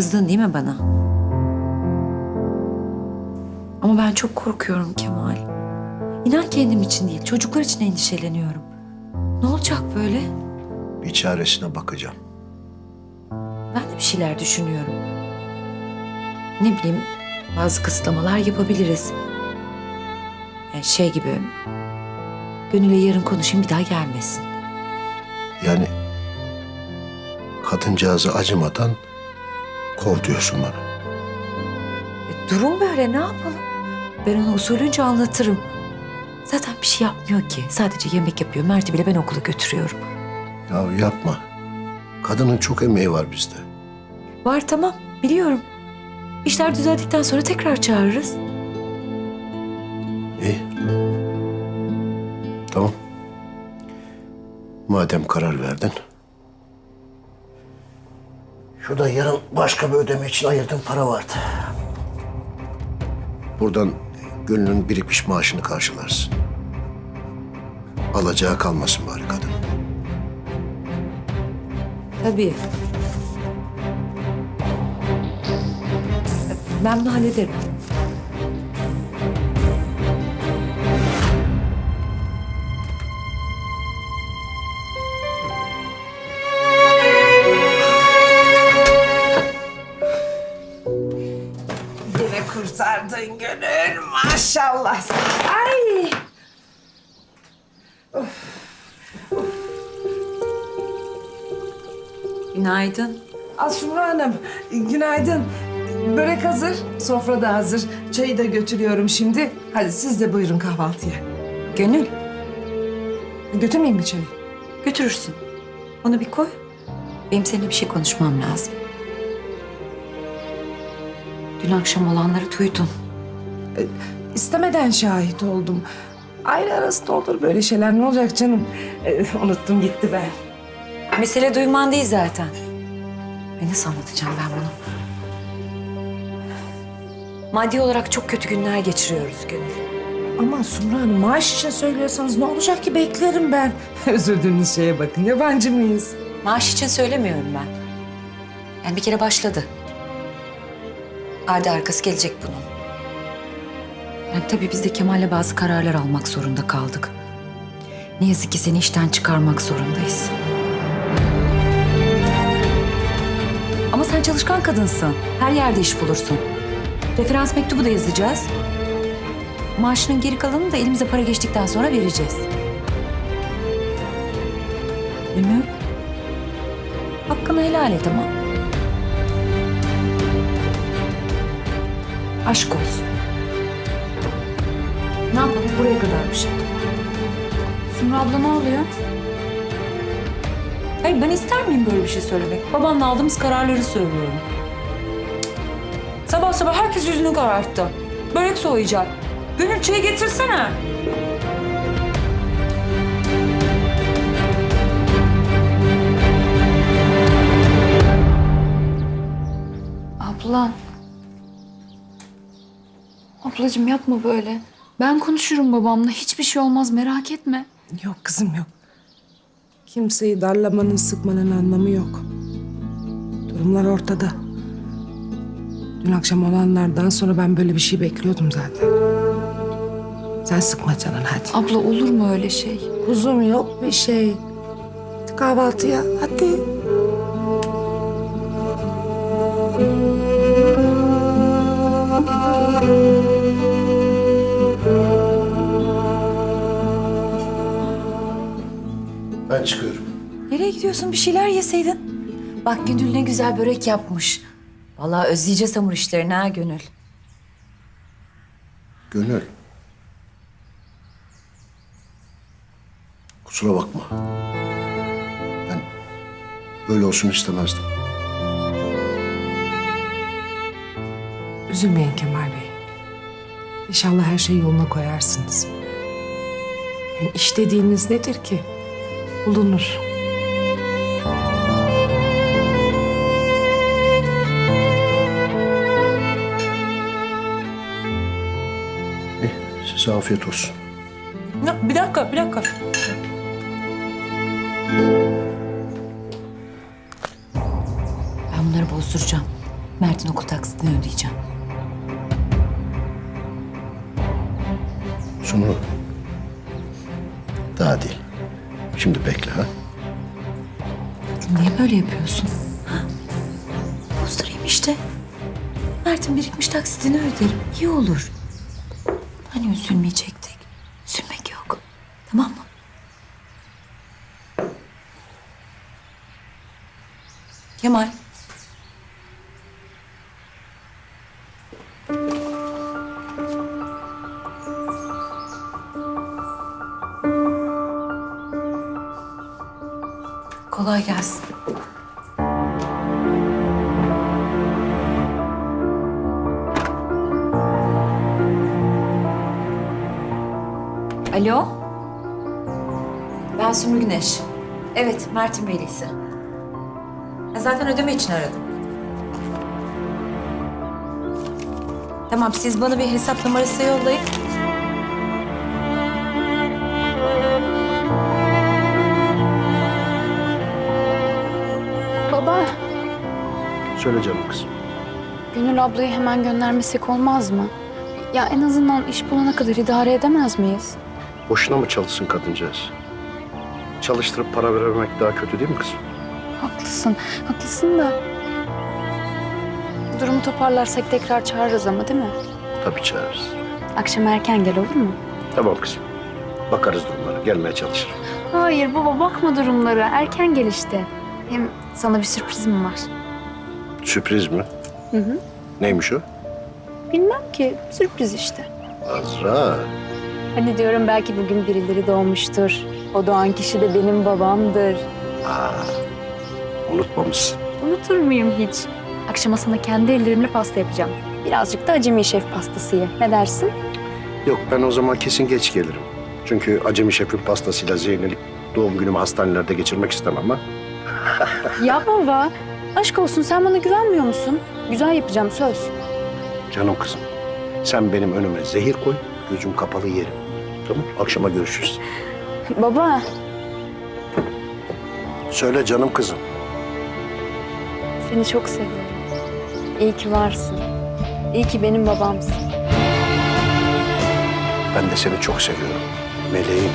Kızdın değil mi bana? Ama ben çok korkuyorum Kemal. İnan kendim için değil, çocuklar için endişeleniyorum. Ne olacak böyle? Bir çaresine bakacağım. Ben de bir şeyler düşünüyorum. Ne bileyim, bazı kısıtlamalar yapabiliriz. Yani şey gibi, Gönül'e yarın konuşayım bir daha gelmesin. Yani kadıncağızı acımadan kov diyorsun bana. E, durum böyle ne yapalım? Ben ona usulünce anlatırım. Zaten bir şey yapmıyor ki. Sadece yemek yapıyor. Mert'i bile ben okula götürüyorum. Ya yapma. Kadının çok emeği var bizde. Var tamam biliyorum. İşler düzeldikten sonra tekrar çağırırız. İyi. Tamam. Madem karar verdin. Şurada yarın başka bir ödeme için ayırdığım para vardı. Buradan gönlünün birikmiş maaşını karşılarsın. Alacağı kalmasın bari kadın. Tabii. Ben bunu hallederim. Kurtardın gönül maşallah. Ay. Günaydın. Asuma Hanım günaydın. Börek hazır, sofra da hazır. Çayı da götürüyorum şimdi. Hadi siz de buyurun kahvaltıya. Gönül Götürmeyeyim mi çayı? götürürsün. Onu bir koy. Benim seninle bir şey konuşmam lazım. Dün akşam olanları duydun. İstemeden şahit oldum. Aile arasında olur böyle şeyler. Ne olacak canım? Ee, unuttum gitti ben. Mesele duyman değil zaten. Ve nasıl anlatacağım ben bunu? Maddi olarak çok kötü günler geçiriyoruz Gönül. Ama Sumru Hanım maaş için söylüyorsanız ne olacak ki beklerim ben. Üzüldüğünüz şeye bakın yabancı mıyız? Maaş için söylemiyorum ben. Yani bir kere başladı. Ardı arkası gelecek bunun. Yani tabii biz de Kemal'le bazı kararlar almak zorunda kaldık. Ne yazık ki seni işten çıkarmak zorundayız. Ama sen çalışkan kadınsın. Her yerde iş bulursun. Referans mektubu da yazacağız. Maaşının geri kalanını da elimize para geçtikten sonra vereceğiz. Ünlü. Hakkını helal et ama. Aşk olsun. Ne yapalım buraya kadar bir şey. Sumru abla ne oluyor? Hayır ben ister miyim böyle bir şey söylemek? Babamla aldığımız kararları söylüyorum. Sabah sabah herkes yüzünü kararttı. Börek soğuyacak. Gönül çayı getirsene. Abla. Ablacığım yapma böyle. Ben konuşurum babamla. Hiçbir şey olmaz merak etme. Yok kızım yok. Kimseyi darlamanın, sıkmanın anlamı yok. Durumlar ortada. Dün akşam olanlardan sonra ben böyle bir şey bekliyordum zaten. Sen sıkma canını hadi. Abla olur mu öyle şey? Kuzum yok bir şey. Hadi kahvaltıya hadi. Ben çıkıyorum. Nereye gidiyorsun? Bir şeyler yeseydin. Bak Gönül ne güzel börek yapmış. Vallahi özleyeceğiz hamur işlerini ha Gönül. Gönül. Kusura bakma. Ben böyle olsun istemezdim. Üzülmeyin Kemal Bey. İnşallah her şeyi yoluna koyarsınız. Hem iş dediğiniz nedir ki? Bulunur. Eh, size afiyet olsun. Ya, bir dakika, bir dakika. Ben bunları bozduracağım. Mert'in okul taksitini ödeyeceğim. Sunu. Daha değil. Şimdi bekle ha. Niye böyle yapıyorsun? Bozdurayım işte. Mert'in birikmiş taksitini öderim. İyi olur. Hani üzülmeyecektik? Üzülmek yok. Tamam mı? Kemal. Kolay gelsin. Alo? Ben Sümbül Güneş. Evet, Mert'in velisi. Zaten ödeme için aradım. Tamam, siz bana bir hesap numarası yollayın. Söyle canım kızım. Gönül ablayı hemen göndermesek olmaz mı? Ya en azından iş bulana kadar idare edemez miyiz? Boşuna mı çalışsın kadıncağız? Çalıştırıp para vermemek daha kötü değil mi kızım? Haklısın, haklısın da... Durumu toparlarsak tekrar çağırırız ama değil mi? Tabii çağırırız. Akşam erken gel olur mu? Tamam kızım. Bakarız durumlara. Gelmeye çalışırım. Hayır baba bakma durumlara. Erken gel işte. Hem sana bir sürprizim var. Sürpriz mi? Hı hı. Neymiş o? Bilmem ki sürpriz işte. Azra. Hani diyorum belki bugün birileri doğmuştur. O doğan kişi de benim babamdır. Aa, unutmamışsın. Unutur muyum hiç? Akşama sana kendi ellerimle pasta yapacağım. Birazcık da acemi şef pastası ye. Ne dersin? Yok ben o zaman kesin geç gelirim. Çünkü acemi şefin pastasıyla Zeynel'i doğum günümü hastanelerde geçirmek istemem ha. ya baba, aşk olsun sen bana güvenmiyor musun? Güzel yapacağım söz. Canım kızım. Sen benim önüme zehir koy, gözüm kapalı yerim. Tamam Akşama görüşürüz. Baba, Söyle canım kızım. seni çok seviyorum. İyi ki varsın. İyi ki benim babamsın. Ben de seni çok seviyorum. Meleğim.